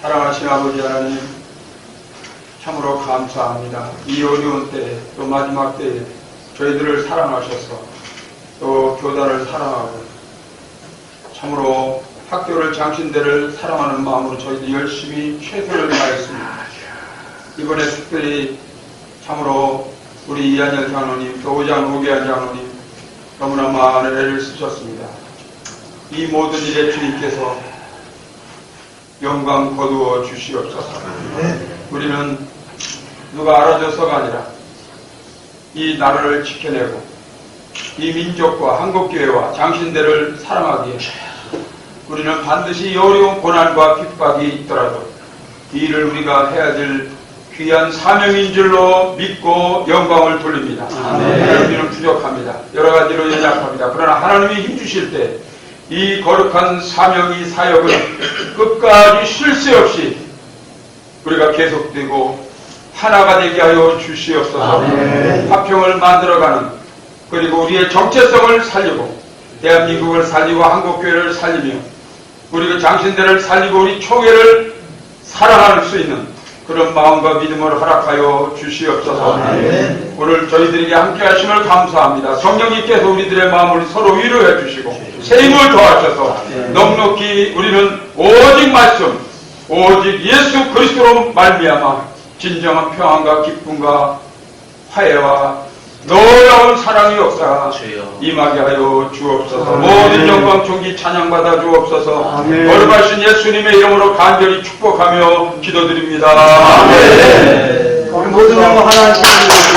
사랑하신 아버지 하나님, 참으로 감사합니다. 이 어려운 때, 또 마지막 때에 저희들을 사랑하셔서 또 교단을 사랑하고 참으로 학교를 장신대를 사랑하는 마음으로 저희들이 열심히 최선을 다했습니다. 이번에 특별히 참으로 우리 이한열 장로님, 또 오장 오계한 장로님 너무나 많은 애를 쓰셨습니다. 이 모든 일에 주님께서 영광 거두어 주시옵소서. 우리는 누가 알아줘서가 아니라 이 나라를 지켜내고 이 민족과 한국교회와 장신대를 사랑하기에 우리는 반드시 이 어려운 고난과 핍박이 있더라도 이 일을 우리가 해야 될 귀한 사명인 줄로 믿고 영광을 돌립니다. 우리는 부족합니다. 여러 가지로 연약합니다. 그러나 하나님이 힘주실 때 이 거룩한 사명이 사역은 끝까지 쉴 새 없이 우리가 계속되고 하나가 되게 하여 주시옵소서 아멘. 화평을 만들어가는 그리고 우리의 정체성을 살리고 대한민국을 살리고 한국교회를 살리며 우리 그 장신대를 살리고 우리 총회를 사랑할 수 있는 그런 마음과 믿음을 허락하여 주시옵소서 아멘. 오늘 저희들에게 함께 하심을 감사합니다. 성령님께서 우리들의 마음을 서로 위로해 주시고 새 힘을 더하셔서 넉넉히 우리는 오직 말씀 오직 예수 그리스도로 말미암아 진정한 평안과 기쁨과 화해와 놀라운 사랑의 역사가 주여. 임하게 하여 주옵소서 아멘. 모든 영광 존귀 찬양받아 주옵소서 아멘. 거룩하신 예수님의 이름으로 간절히 축복하며 기도드립니다 아멘. 우리 모든 영광 하나님 드립니다.